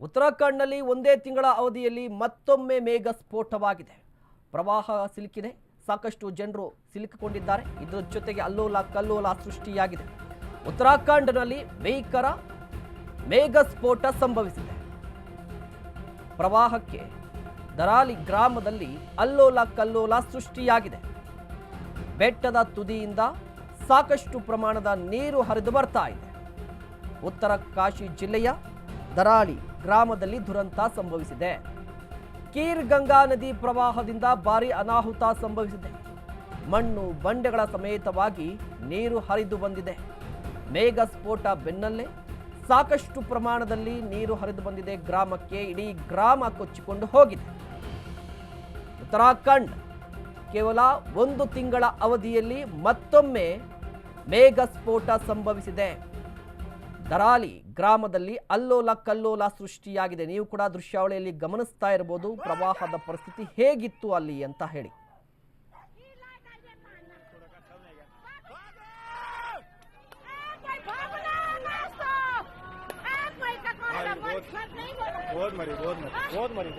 ಉತ್ತರಾಖಂಡ್ನಲ್ಲಿ ಒಂದೇ ತಿಂಗಳ ಅವಧಿಯಲ್ಲಿ ಮತ್ತೊಮ್ಮೆ ಮೇಘ ಸ್ಫೋಟವಾಗಿದೆ. ಪ್ರವಾಹ ಸಿಲುಕಿದೆ. ಸಾಕಷ್ಟು ಜನರು ಸಿಲುಕಿಕೊಂಡಿದ್ದಾರೆ. ಇದರ ಜೊತೆಗೆ ಅಲ್ಲೋಲ ಕಲ್ಲೋಲ ಸೃಷ್ಟಿಯಾಗಿದೆ. ಉತ್ತರಾಖಂಡ್ನಲ್ಲಿ ಭೀಕರ ಮೇಘ ಸ್ಫೋಟ ಸಂಭವಿಸಿದೆ. ಪ್ರವಾಹಕ್ಕೆ ದರಾಲಿ ಗ್ರಾಮದಲ್ಲಿ ಅಲ್ಲೋಲ ಕಲ್ಲೋಲ ಸೃಷ್ಟಿಯಾಗಿದೆ. ಬೆಟ್ಟದ ತುದಿಯಿಂದ ಸಾಕಷ್ಟು ಪ್ರಮಾಣದ ನೀರು ಹರಿದು ಬರ್ತಾ ಇದೆ. ಉತ್ತರ ಕಾಶಿ ಜಿಲ್ಲೆಯ ದರಾಳಿ ಗ್ರಾಮದಲ್ಲಿ ದುರಂತ ಸಂಭವಿಸಿದೆ. ಕೀರ್ ಗಂಗಾ ನದಿ ಪ್ರವಾಹದಿಂದ ಭಾರಿ ಅನಾಹುತ ಸಂಭವಿಸಿದೆ. ಮಣ್ಣು ಬಂಡೆಗಳ ಸಮೇತವಾಗಿ ನೀರು ಹರಿದು ಬಂದಿದೆ. ಮೇಘ ಸ್ಫೋಟ ಬೆನ್ನಲ್ಲೇ ಸಾಕಷ್ಟು ಪ್ರಮಾಣದಲ್ಲಿ ನೀರು ಹರಿದು ಬಂದಿದೆ. ಗ್ರಾಮಕ್ಕೆ ಇಡೀ ಗ್ರಾಮ ಕೊಚ್ಚಿಕೊಂಡು ಹೋಗಿದೆ. ಉತ್ತರಾಖಂಡ್ ಕೇವಲ ಒಂದು ತಿಂಗಳ ಅವಧಿಯಲ್ಲಿ ಮತ್ತೊಮ್ಮೆ ಮೇಘ ಸ್ಫೋಟ ಸಂಭವಿಸಿದೆ. ದರಾಲಿ ಗ್ರಾಮದಲ್ಲಿ ಅಲ್ಲೋಲ ಕಲ್ಲೋಲ ಸೃಷ್ಟಿಯಾಗಿದೆ. ನೀವು ಕೂಡ ದೃಶ್ಯಾವಳಿಯಲ್ಲಿ ಗಮನಿಸ್ತಾ ಇರಬಹುದು, ಪ್ರವಾಹದ ಪರಿಸ್ಥಿತಿ ಹೇಗಿತ್ತು ಅಲ್ಲಿ ಅಂತ ಹೇಳಿ. ಮರಿ ಮರಿ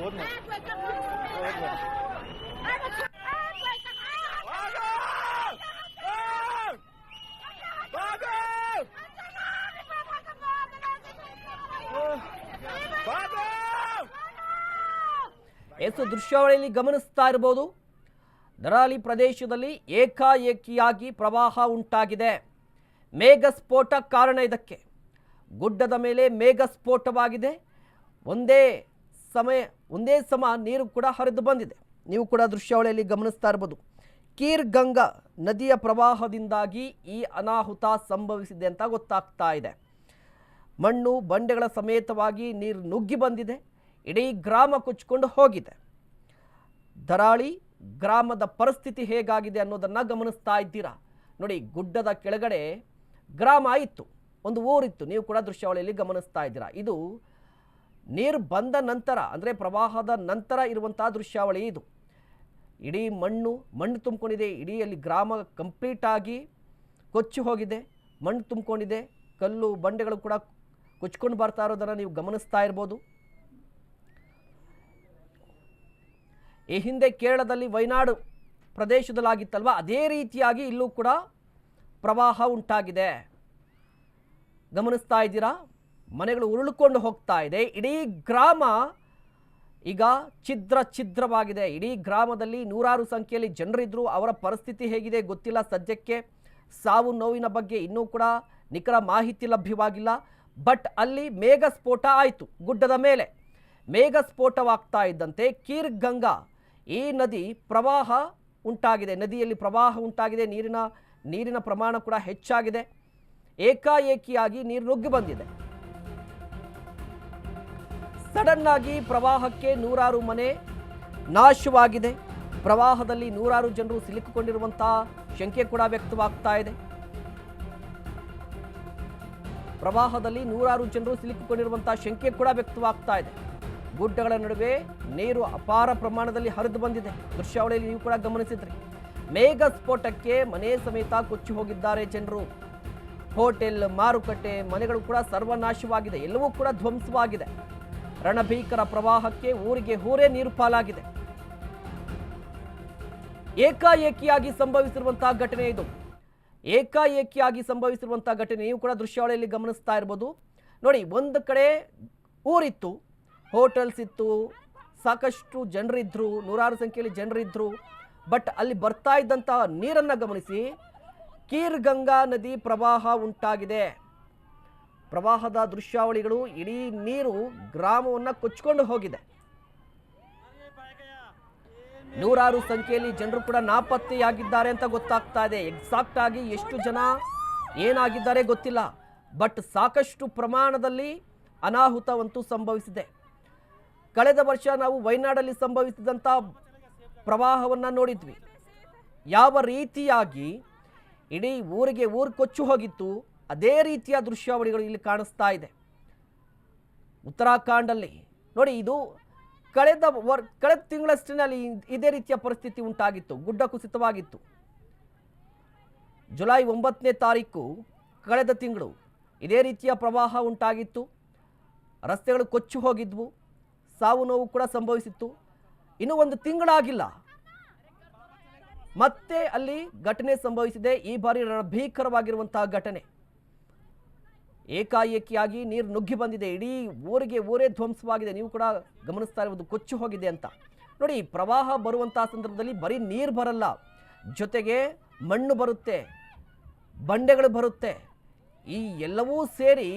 ಎಸ್ ದೃಶ್ಯಾವಳಿಯಲ್ಲಿ ಗಮನಿಸ್ತಾ ಇರಬಹುದು. ದರಾಲಿ ಪ್ರದೇಶದಲ್ಲಿ ಏಕಾಏಕಿಯಾಗಿ ಪ್ರವಾಹ ಉಂಟಾಗಿದೆ. ಮೇಘ ಸ್ಫೋಟ ಕಾರಣ ಇದಕ್ಕೆ. ಗುಡ್ಡದ ಮೇಲೆ ಮೇಘ ಸ್ಫೋಟವಾಗಿದೆ ಒಂದೇ ಸಮಯ, ಒಂದೇ ಸಮ ನೀರು ಕೂಡ ಹರಿದು ಬಂದಿದೆ. ನೀವು ಕೂಡ ದೃಶ್ಯಾವಳಿಯಲ್ಲಿ ಗಮನಿಸ್ತಾ ಇರ್ಬೋದು ಕೀರ್ ಗಂಗಾ ನದಿಯ ಪ್ರವಾಹದಿಂದಾಗಿ ಈ ಅನಾಹುತ ಸಂಭವಿಸಿದೆ ಅಂತ ಗೊತ್ತಾಗ್ತಾ ಇದೆ. ಮಣ್ಣು, ಬಂಡೆಗಳ ಸಮೇತವಾಗಿ ನೀರು ನುಗ್ಗಿ ಬಂದಿದೆ. ಇಡೀ ಗ್ರಾಮ ಕುಚ್ಚಿಕೊಂಡು ಹೋಗಿದೆ. ದರಾಳಿ, ಗ್ರಾಮದ ಪರಿಸ್ಥಿತಿ ಹೇಗಾಗಿದೆ ಅನ್ನೋದನ್ನು ಗಮನಿಸ್ತಾ ಇದ್ದೀರಾ? ನೋಡಿ, ಗುಡ್ಡದ ಕೆಳಗಡೆ ಗ್ರಾಮ ಇತ್ತು, ಒಂದು ಊರಿತ್ತು, ನೀವು ಕೂಡ ದೃಶ್ಯಾವಳಿಯಲ್ಲಿ ಗಮನಿಸ್ತಾ ಇದ್ದೀರಾ. ಇದು ನೀರು ಬಂದ ನಂತರ, ಅಂದರೆ ಪ್ರವಾಹದ ನಂತರ ಇರುವಂತಹ ದೃಶ್ಯಾವಳಿ ಇದು. ಇಡೀ ಮಣ್ಣು ಮಣ್ಣು ತುಂಬಿಕೊಂಡಿದೆ, ಇಡೀ ಅಲ್ಲಿ ಗ್ರಾಮ ಕಂಪ್ಲೀಟಾಗಿ ಕೊಚ್ಚಿ ಹೋಗಿದೆ, ಮಣ್ಣು ತುಂಬಿಕೊಂಡಿದೆ, ಕಲ್ಲು ಬಂಡೆಗಳು ಕೂಡ ಕೊಚ್ಕೊಂಡು ಬರ್ತಾ ಇರೋದನ್ನು ನೀವು ಗಮನಿಸ್ತಾ ಇರ್ಬೋದು. ಈ ಹಿಂದೆ ಕೇರಳದಲ್ಲಿ ವೈನಾಡು ಪ್ರದೇಶದಲ್ಲಾಗಿತ್ತಲ್ವ? ಅದೇ ರೀತಿಯಾಗಿ ಇಲ್ಲೂ ಕೂಡ ಪ್ರವಾಹ ಉಂಟಾಗಿದೆ. ಗಮನಿಸ್ತಾ ಇದ್ದೀರಾ? ಮನೆಗಳು ಉರುಳ್ಕೊಂಡು ಹೋಗ್ತಾ ಇದೆ. ಇಡೀ ಗ್ರಾಮ ಈಗ ಛಿದ್ರ ಛಿದ್ರವಾಗಿದೆ. ಇಡೀ ಗ್ರಾಮದಲ್ಲಿ ನೂರಾರು ಸಂಖ್ಯೆಯಲ್ಲಿ ಜನರಿದ್ದರು ಅವರ ಪರಿಸ್ಥಿತಿ ಹೇಗಿದೆ ಗೊತ್ತಿಲ್ಲ. ಸದ್ಯಕ್ಕೆ ಸಾವು ನೋವಿನ ಬಗ್ಗೆ ಇನ್ನೂ ಕೂಡ ನಿಖರ ಮಾಹಿತಿ ಲಭ್ಯವಾಗಿಲ್ಲ. ಬಟ್ ಅಲ್ಲಿ ಮೇಘಸ್ಫೋಟ ಆಯಿತು ಗುಡ್ಡದ ಮೇಲೆ. ಮೇಘಸ್ಫೋಟವಾಗ್ತಾ ಇದ್ದಂತೆ ಕೀರ್ ಗಂಗಾ ಈ ನದಿ ಪ್ರವಾಹ ಉಂಟಾಗಿದೆ. ನದಿಯಲ್ಲಿ ಪ್ರವಾಹ ಉಂಟಾಗಿದೆ. ನೀರಿನ ನೀರಿನ ಪ್ರಮಾಣ ಕೂಡ ಹೆಚ್ಚಾಗಿದೆ. ಏಕಾಏಕಿಯಾಗಿ ನೀರು ನುಗ್ಗಿ ಬಂದಿದೆ. ಸಡನ್ ಆಗಿ ಪ್ರವಾಹಕ್ಕೆ ನೂರಾರು ಮನೆ ನಾಶವಾಗಿದೆ. ಪ್ರವಾಹದಲ್ಲಿ ನೂರಾರು ಜನರು ಸಿಲುಕಿಕೊಂಡಿರುವಂತಹ ಶಂಕೆ ಕೂಡ ವ್ಯಕ್ತವಾಗ್ತಾ ಇದೆ. ಪ್ರವಾಹದಲ್ಲಿ ನೂರಾರು ಜನರು ಸಿಲುಕಿಕೊಂಡಿರುವಂತಹ ಶಂಕೆ ಕೂಡ ವ್ಯಕ್ತವಾಗ್ತಾ ಇದೆ. ಗುಡ್ಡಗಳ ನಡುವೆ ನೀರು ಅಪಾರ ಪ್ರಮಾಣದಲ್ಲಿ ಹರಿದು ಬಂದಿದೆ. ದೃಶ್ಯಾವಳಿಯಲ್ಲಿ ನೀವು ಕೂಡ ಗಮನಿಸಿದ್ರಿ. ಮೇಘ ಸ್ಫೋಟಕ್ಕೆ ಮನೆ ಸಮೇತ ಕೊಚ್ಚಿ ಹೋಗಿದ್ದಾರೆ ಜನರು. ಹೋಟೆಲ್, ಮಾರುಕಟ್ಟೆ, ಮನೆಗಳು ಕೂಡ ಸರ್ವನಾಶವಾಗಿದೆ. ಎಲ್ಲವೂ ಕೂಡ ಧ್ವಂಸವಾಗಿದೆ. ರಣಭೀಕರ ಪ್ರವಾಹಕ್ಕೆ ಊರಿಗೆ ಊರೇ ನೀರು ಪಾಲಾಗಿದೆ. ಏಕಾಏಕಿಯಾಗಿ ಸಂಭವಿಸಿರುವಂತಹ ಘಟನೆ ಇದು. ಏಕಾಏಕಿಯಾಗಿ ಸಂಭವಿಸಿರುವಂತಹ ಘಟನೆ ನೀವು ಕೂಡ ದೃಶ್ಯಾವಳಿಯಲ್ಲಿ ಗಮನಿಸ್ತಾ ಇರ್ಬೋದು. ನೋಡಿ, ಒಂದು ಕಡೆ ಊರಿತ್ತು. ಹೋಟೆಲ್ಸ್ ಇತ್ತು ಸಾಕಷ್ಟು ಜನರಿದ್ದರು ನೂರಾರು ಸಂಖ್ಯೆಯಲ್ಲಿ ಜನರಿದ್ದರು ಬಟ್ ಅಲ್ಲಿ ಬರ್ತಾ ಇದ್ದಂತಹ ನೀರನ್ನು ಗಮನಿಸಿ ಕೀರ್ ಗಂಗಾ ನದಿ ಪ್ರವಾಹ ಉಂಟಾಗಿದೆ. ಪ್ರವಾಹದ ದೃಶ್ಯಾವಳಿಗಳು ಇಡೀ ನೀರು ಗ್ರಾಮವನ್ನು ಕೊಚ್ಕೊಂಡು ಹೋಗಿದೆ. ನೂರಾರು ಸಂಖ್ಯೆಯಲ್ಲಿ ಜನರು ಕೂಡ ನಾಪತ್ತೆಯಾಗಿದ್ದಾರೆ ಅಂತ ಗೊತ್ತಾಗ್ತಾ ಇದೆ. ಎಕ್ಸಾಕ್ಟ್ ಆಗಿ ಎಷ್ಟು ಜನ ಏನಾಗಿದ್ದಾರೆ ಗೊತ್ತಿಲ್ಲ. ಬಟ್ ಸಾಕಷ್ಟು ಪ್ರಮಾಣದಲ್ಲಿ ಅನಾಹುತವಂತೂ ಸಂಭವಿಸಿದೆ. ಕಳೆದ ವರ್ಷ ನಾವು ವೈನಾಡಲ್ಲಿ ಸಂಭವಿಸಿದಂಥ ಪ್ರವಾಹವನ್ನು ನೋಡಿದ್ವಿ. ಯಾವ ರೀತಿಯಾಗಿ ಇಡೀ ಊರಿಗೆ ಊರು ಕೊಚ್ಚು ಹೋಗಿತ್ತು, ಅದೇ ರೀತಿಯ ದೃಶ್ಯಾವಳಿಗಳು ಇಲ್ಲಿ ಕಾಣಿಸ್ತಾ ಇದೆ. ಉತ್ತರಾಖಂಡಲ್ಲಿ ನೋಡಿ ಇದು ಕಳೆದ ವರ್, ಕಳೆದ ತಿಂಗಳಷ್ಟಿನಲ್ಲಿ ಇದೇ ರೀತಿಯ ಪರಿಸ್ಥಿತಿ ಉಂಟಾಗಿತ್ತು, ಗುಡ್ಡ ಕುಸಿತವಾಗಿತ್ತು. ಜುಲೈ ಒಂಬತ್ತನೇ ತಾರೀಕು ಕಳೆದ ತಿಂಗಳು ಇದೇ ರೀತಿಯ ಪ್ರವಾಹ ಉಂಟಾಗಿತ್ತು. ರಸ್ತೆಗಳು ಕೊಚ್ಚಿ ಹೋಗಿದ್ವು. ಸಾವು ನೋವು ಕೂಡ ಸಂಭವಿಸಿತ್ತು. ಇನ್ನೂ ಒಂದು ತಿಂಗಳಾಗಿಲ್ಲ. ಮತ್ತೆ ಅಲ್ಲಿ ಘಟನೆ ಸಂಭವಿಸಿದೆ. ಈ ಬಾರಿ ಭೀಕರವಾಗಿರುವಂತಹ ಘಟನೆ. ಏಕಾಏಕಿಯಾಗಿ ನೀರು ನುಗ್ಗಿ ಬಂದಿದೆ. ಇಡೀ ಊರಿಗೆ ಊರೇ ಧ್ವಂಸವಾಗಿದೆ. ನೀವು ಕೂಡ ಗಮನಿಸ್ತಾ ಇರುವುದು ಕೊಚ್ಚಿ ಹೋಗಿದೆ ಅಂತ. ನೋಡಿ, ಪ್ರವಾಹ ಬರುವಂತಹ ಸಂದರ್ಭದಲ್ಲಿ ಬರೀ ನೀರು ಬರಲ್ಲ. ಜೊತೆಗೆ ಮಣ್ಣು ಬರುತ್ತೆ, ಬಂಡೆಗಳು ಬರುತ್ತೆ. ಈ ಎಲ್ಲವೂ ಸೇರಿ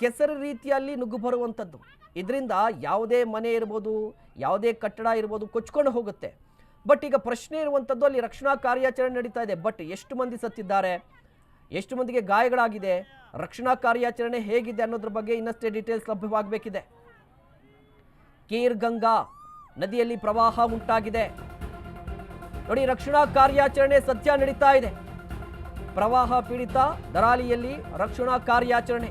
ಕೆಸರು ರೀತಿಯಲ್ಲಿ ನುಗ್ಗು ಬರುವಂಥದ್ದು. ಇದರಿಂದ ಯಾವುದೇ ಮನೆ ಇರ್ಬೋದು, ಯಾವುದೇ ಕಟ್ಟಡ ಇರ್ಬೋದು ಕೊಚ್ಕೊಂಡು ಹೋಗುತ್ತೆ. ಬಟ್ ಈಗ ಪ್ರಶ್ನೆ ಇರುವಂಥದ್ದು ಅಲ್ಲಿ ರಕ್ಷಣಾ ಕಾರ್ಯಾಚರಣೆ ನಡೀತಾ ಇದೆ. ಬಟ್ ಎಷ್ಟು ಮಂದಿ ಸತ್ತಿದ್ದಾರೆ? ಎಷ್ಟು ಮಂದಿಗೆ ಗಾಯಗಳಾಗಿದೆ? ರಕ್ಷಣಾ ಕಾರ್ಯಾಚರಣೆ ಹೇಗಿದೆ ಅನ್ನೋದ್ರ ಬಗ್ಗೆ ಇನ್ನಷ್ಟೇ ಡೀಟೇಲ್ಸ್ ಲಭ್ಯವಾಗಬೇಕಿದೆ. ಕೀರ್ ಗಂಗಾ ನದಿಯಲ್ಲಿ ಪ್ರವಾಹ ಉಂಟಾಗಿದೆ. ನೋಡಿ, ರಕ್ಷಣಾ ಕಾರ್ಯಾಚರಣೆ ಸದ್ಯ ನಡೀತಾ ಇದೆ. ಪ್ರವಾಹ ಪೀಡಿತ ದರಾಲಿಯಲ್ಲಿ ರಕ್ಷಣಾ ಕಾರ್ಯಾಚರಣೆ.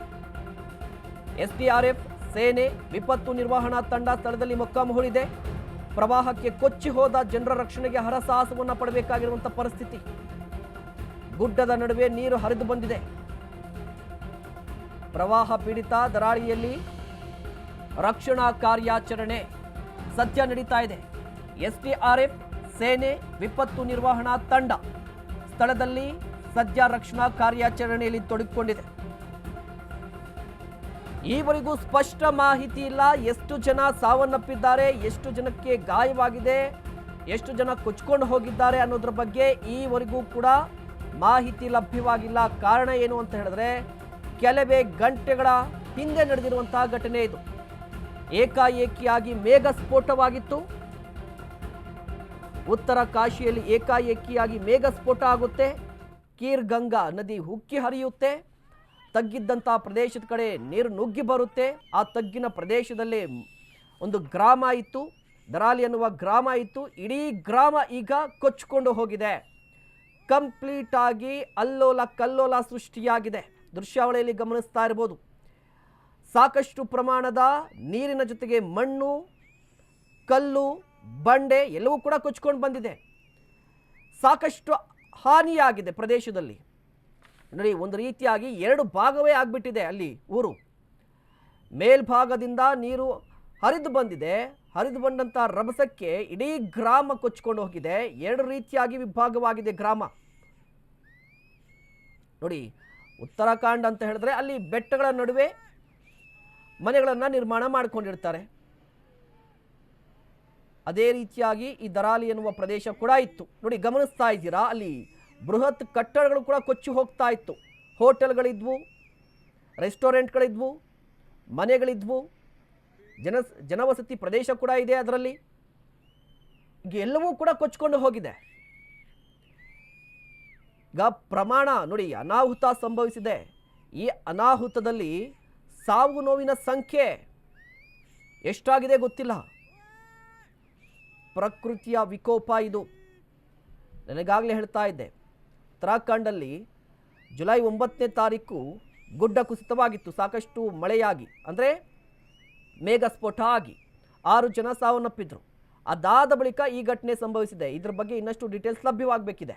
ಎಸ್ಡಿಆರ್ಎಫ್ ಸೇನೆ ವಿಪತ್ತು ನಿರ್ವಹಣಾ ತಂಡ ಸ್ಥಳದಲ್ಲಿ ಮೊಕ್ಕಾಮಹೂಡಿದೆ ಪ್ರವಾಹಕ್ಕೆ ಕೊಚ್ಚಿ ಹೋದ ಜನರ ರಕ್ಷಣೆಗೆ ಹರಸಾಹಸವನ್ನು ಪಡಬೇಕಾಗಿರುವಂಥ ಪರಿಸ್ಥಿತಿ. ಗುಡ್ಡದ ನಡುವೆ ನೀರು ಹರಿದು ಬಂದಿದೆ. ಪ್ರವಾಹ ಪೀಡಿತ ದರಾಳಿಯಲ್ಲಿ ರಕ್ಷಣಾ ಕಾರ್ಯಾಚರಣೆ ಸದ್ಯ ನಡೀತಾ ಇದೆ. ಎಸ್ಡಿಆರ್ಎಫ್, ಸೇನೆ ವಿಪತ್ತು ನಿರ್ವಹಣಾ ತಂಡ ಸ್ಥಳದಲ್ಲಿ ಸದ್ಯ ರಕ್ಷಣಾ ಕಾರ್ಯಾಚರಣೆಯಲ್ಲಿ ತೊಡಗಿಕೊಂಡಿದೆ. ಈವರೆಗೂ ಸ್ಪಷ್ಟ ಮಾಹಿತಿ ಇಲ್ಲ. ಎಷ್ಟು ಜನ ಸಾವನ್ನಪ್ಪಿದ್ದಾರೆ, ಎಷ್ಟು ಜನಕ್ಕೆ ಗಾಯವಾಗಿದೆ, ಎಷ್ಟು ಜನ ಕೊಚ್ಕೊಂಡು ಹೋಗಿದ್ದಾರೆ ಅನ್ನೋದ್ರ ಬಗ್ಗೆ ಈವರೆಗೂ ಕೂಡ ಮಾಹಿತಿ ಲಭ್ಯವಾಗಿಲ್ಲ. ಕಾರಣ ಏನು ಅಂತ ಹೇಳಿದ್ರೆ, ಕೆಲವೇ ಗಂಟೆಗಳ ಹಿಂದೆ ನಡೆದಿರುವಂತಹ ಘಟನೆ ಇದು. ಏಕಾಏಕಿಯಾಗಿ ಮೇಘ ಸ್ಫೋಟವಾಗಿತ್ತು ಉತ್ತರ ಕಾಶಿಯಲ್ಲಿ ಏಕಾಏಕಿಯಾಗಿ ಮೇಘ ಸ್ಫೋಟ ಆಗುತ್ತೆ. ಕೀರ್ ಗಂಗಾ ನದಿ ಉಕ್ಕಿ ಹರಿಯುತ್ತೆ. ತಗ್ಗಿದ್ದಂಥ ಪ್ರದೇಶದ ಕಡೆ ನೀರು ನುಗ್ಗಿ ಬರುತ್ತೆ. ಆ ತಗ್ಗಿನ ಪ್ರದೇಶದಲ್ಲಿ ಒಂದು ಗ್ರಾಮ ಇತ್ತು. ದರಾಲಿ ಅನ್ನುವ ಗ್ರಾಮ ಇತ್ತು. ಇಡೀ ಗ್ರಾಮ ಈಗ ಕೊಚ್ಚಿಕೊಂಡು ಹೋಗಿದೆ. ಕಂಪ್ಲೀಟ್ ಆಗಿ ಅಲ್ಲೋಲ ಕಲ್ಲೋಲ ಸೃಷ್ಟಿಯಾಗಿದೆ. ದೃಶ್ಯಾವಳಿಯಲ್ಲಿ ಗಮನಿಸ್ತಾ ಇರ್ಬೋದು. ಸಾಕಷ್ಟು ಪ್ರಮಾಣದ ನೀರಿನ ಜೊತೆಗೆ ಮಣ್ಣು, ಕಲ್ಲು, ಬಂಡೆ ಎಲ್ಲವೂ ಕೂಡ ಕೊಚ್ಕೊಂಡು ಬಂದಿದೆ. ಸಾಕಷ್ಟು ಹಾನಿಯಾಗಿದೆ ಪ್ರದೇಶದಲ್ಲಿ. ನೋಡಿ, ಒಂದು ರೀತಿಯಾಗಿ ಎರಡು ಭಾಗವೇ ಆಗಿಬಿಟ್ಟಿದೆ ಅಲ್ಲಿ ಊರು. ಮೇಲ್ಭಾಗದಿಂದ ನೀರು ಹರಿದು ಬಂದಿದೆ. ಹರಿದು ಬಂದಂಥ ರಭಸಕ್ಕೆ ಇಡೀ ಗ್ರಾಮ ಕೊಚ್ಕೊಂಡು ಹೋಗಿದೆ. ಎರಡು ರೀತಿಯಾಗಿ ವಿಭಾಗವಾಗಿದೆ ಗ್ರಾಮ. ನೋಡಿ, ಉತ್ತರಾಖಂಡ್ ಅಂತ ಹೇಳಿದ್ರೆ ಅಲ್ಲಿ ಬೆಟ್ಟಗಳ ನಡುವೆ ಮನೆಗಳನ್ನು ನಿರ್ಮಾಣ ಮಾಡ್ಕೊಂಡಿರ್ತಾರೆ. ಅದೇ ರೀತಿಯಾಗಿ ಈ ದರಾಲಿ ಎನ್ನುವ ಪ್ರದೇಶ ಕೂಡ ಇತ್ತು. ನೋಡಿ, ಗಮನಿಸ್ತಾ ಇದ್ದೀರಾ? ಅಲ್ಲಿ ಬೃಹತ್ ಕಟ್ಟಡಗಳು ಕೂಡ ಕೊಚ್ಚಿ ಹೋಗ್ತಾ ಇತ್ತು. ಹೋಟೆಲ್ಗಳಿದ್ವು, ರೆಸ್ಟೋರೆಂಟ್ಗಳಿದ್ವು, ಮನೆಗಳಿದ್ವು. ಜನ, ಜನವಸತಿ ಪ್ರದೇಶ ಕೂಡ ಇದೆ ಅದರಲ್ಲಿ. ಎಲ್ಲವೂ ಕೂಡ ಕೊಚ್ಕೊಂಡು ಹೋಗಿದೆ. ಈಗ ಪ್ರಮಾಣ ನೋಡಿ, ಅನಾಹುತ ಸಂಭವಿಸಿದೆ. ಈ ಅನಾಹುತದಲ್ಲಿ ಸಾವು ನೋವಿನ ಸಂಖ್ಯೆ ಎಷ್ಟಾಗಿದೆ ಗೊತ್ತಿಲ್ಲ. ಪ್ರಕೃತಿಯ ವಿಕೋಪ ಇದು. ನನಗಾಗಲೇ ಹೇಳ್ತಾ ಇದ್ದೆ. ಉತ್ತರಾಖಂಡಲ್ಲಿ ಜುಲೈ ಒಂಬತ್ತನೇ ತಾರೀಕು ಗುಡ್ಡ ಕುಸಿತವಾಗಿತ್ತು. ಸಾಕಷ್ಟು ಮಳೆಯಾಗಿ, ಅಂದರೆ ಮೇಘಸ್ಫೋಟ ಆಗಿ ಆರು ಜನ ಸಾವನ್ನಪ್ಪಿದ್ರು. ಅದಾದ ಬಳಿಕ ಈ ಘಟನೆ ಸಂಭವಿಸಿದೆ. ಇದ್ರ ಬಗ್ಗೆ ಇನ್ನಷ್ಟು ಡೀಟೇಲ್ಸ್ ಲಭ್ಯವಾಗಬೇಕಿದೆ.